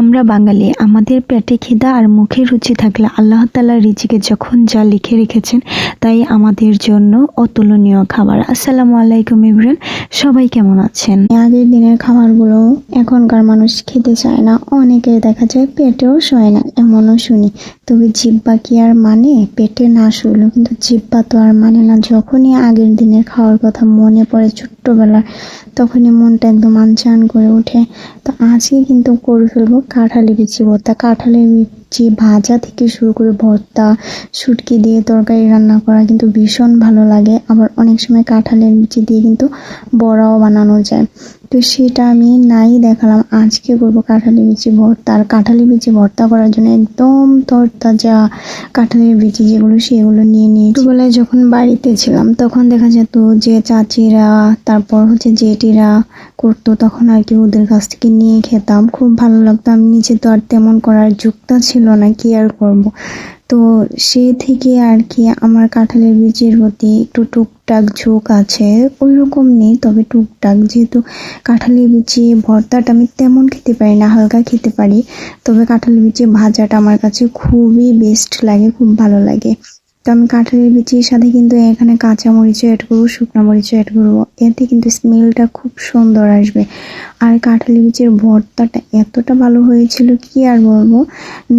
আমরা বাঙালি, আমাদের পেটে খিদা আর মুখে রুচি থাকলে আল্লাহ তালা রিজিকে যখন যা লিখে রেখেছেন, তাই আমাদের জন্য অতুলনীয় খাবার। আসসালামু আলাইকুম ইবরান সবাই কেমন আছেন? আগের দিনের খাবারগুলো এখনকার মানুষ খেতে চায় না, অনেকে দেখা যায় পেটেও শোয় না, এমনও শুনি। তবে জিব্বা কি আর মানে? পেটে না শুইলো কিন্তু জিব্বা তো আর মানে না। যখনই আগের দিনের খাওয়ার কথা মনে পড়ে ছোট্টবেলার, তখনই মনটা একদম আনচান করে ওঠে। তো আজকে কিন্তু করে ফেলব কাঁঠালি বিচি ভর্তা। কাঁঠালের বিচি ভাজা থেকে শুরু করে ভর্তা, শুটকি দিয়ে তরকারি রান্না করা কিন্তু ভীষণ ভালো লাগে। আবার অনেক সময় কাঁঠালের বিচি দিয়ে কিন্তু বড়াও বানানো যায়। তো সেটা আমি নাই দেখালাম। আজকে করব কাঁঠালি বিচি ভর্তা। আর কাঁঠালি বিচি ভর্তা করার জন্য একদম তরতাজা কাঁঠালের বিচি যেগুলো, সেগুলো নিয়ে নিয়ে ছোটবেলায় যখন বাড়িতে ছিলাম, তখন দেখা যেত যে চাচিরা, তারপর হচ্ছে জেঠিরা করতো, তখন আর কি ওদের কাছ থেকে নিয়ে খেতাম। খুব ভালো লাগতো। আমি নিজে তো আর তেমন করার যুক্তা ছিল না, কি আর করব? তো সে থেকে আর কি আমার কাঁঠালের বীজের প্রতি একটু টুকটাক ঝোঁক আছে ওই রকম নেই, তবে টুকটাক। যেহেতু কাঁঠালের বীজে ভর্তাটা আমি তেমন খেতে পারি না, হালকা খেতে পারি, তবে কাঁঠালের বীজে ভাজাটা আমার কাছে খুবই বেস্ট লাগে, খুব ভালো লাগে। তো আমি কাঁঠালের বিচির সাথে কিন্তু এখানে কাঁচা মরিচও অ্যাড করব, শুকনো মরিচও অ্যাড করব। এতে কিন্তু স্মেলটা খুব সুন্দর আসবে। আর কাঁঠালি বিচির ভর্তাটা এতটা ভালো হয়েছিল, কি আর বলব?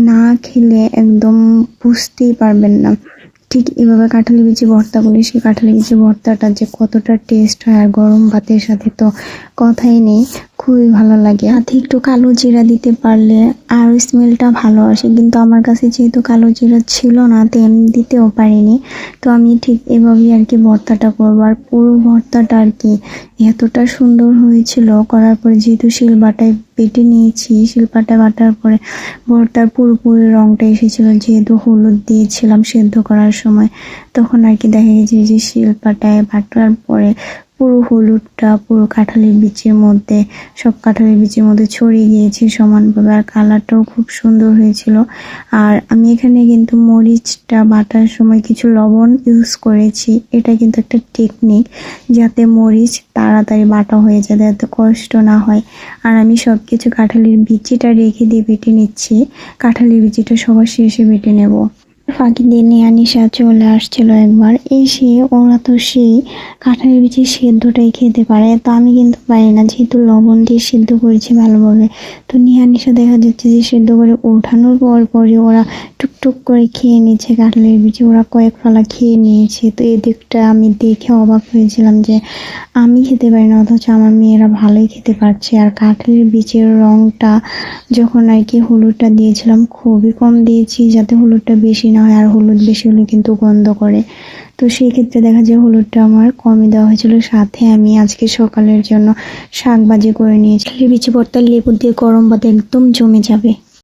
না খেলে একদম বুঝতেই পারবেন না। ঠিক এভাবে কাঁঠালি বিচি ভর্তা করি সেই কাঁঠালি বিচি ভর্তাটা যে কতটা টেস্ট হয় আর গরম ভাতের সাথে তো কথাই নেই। খুবই ভালো লাগে। সাথে একটু কালো জিরা দিতে পারলে আর স্মেলটা ভালো আসে। কিন্তু আমার কাছে যেহেতু কালো জিরা ছিল না, তো আমি দিতেও পারিনি। তো আমি ঠিক এভাবেই আর কি ভর্তাটা করব। আর পুরো ভর্তাটা আর কি এতটা সুন্দর হয়েছিল করার পরে যেহেতু শিলবাটায় বেটে নিয়েছি, শিলপাটা বাটার পরে ভর্তার পুরোপুরি রঙটা এসেছিল। যেহেতু হলুদ দিয়েছিলাম সেদ্ধ করার সময়, তখন আর কি দেখা গেছে যে শিলপাটায় বাটার পরে পুরো হলুদটা, পুরো কাঁঠালের বীজের মধ্যে, সব কাঁঠালের বীজের মধ্যে ছড়িয়ে গিয়েছে সমানভাবে, আর কালারটাও খুব সুন্দর হয়েছিল। আর আমি এখানে কিন্তু মরিচটা বাটার সময় কিছু লবণ ইউজ করেছি। এটা কিন্তু একটা টেকনিক যাতে মরিচ তাড়াতাড়ি বাটা হয়ে যায়, যাতে কষ্ট না হয়। আর আমি সব কিছু কাঁঠালের বিচিটা রেখে দিয়ে বেটে নিচ্ছি। কাঁঠালের বিচিটা সবার শেষে বেটে নেব। দিয়ে নেয়া নিশা চলে আসছিল একবার। এসে ওরা তো সেই কাঁঠালের বিচি সেদ্ধটাই খেতে পারে। তো আমি কিন্তু পারি না, যেহেতু লবণ দিয়ে সেদ্ধ করেছি ভালোভাবে। তো নিহানিশা দেখা যাচ্ছে যে সেদ্ধ করে ওঠানোর পর পরে ওরা টুকটুক করে খেয়ে নিয়েছে কাঁঠালের বিচি। ওরা কয়েক ফালা খেয়ে নিয়েছে। তো এই দিকটা আমি দেখে অবাক হয়েছিলাম যে আমি খেতে পারি না, অথচ আমার মেয়েরা ভালোই খেতে পারছে। আর কাঁঠালের বীজের রঙটা যখন আর কি হলুদটা দিয়েছিলাম, খুবই কম দিয়েছি যাতে হলুদটা বেশি না হয়, আর হলুদ বেশি হলে কিন্তু গন্ধ করে। তো সেই ক্ষেত্রে দেখা যায় হলুদটা আমার কমই দেওয়া হয়েছিল। সাথে আমি আজকে সকালের জন্য শাক ভাজি করে নিয়েছি। বিচি ভর্তা লেবু দিয়ে গরম ভাতে একদম জমে যাবে।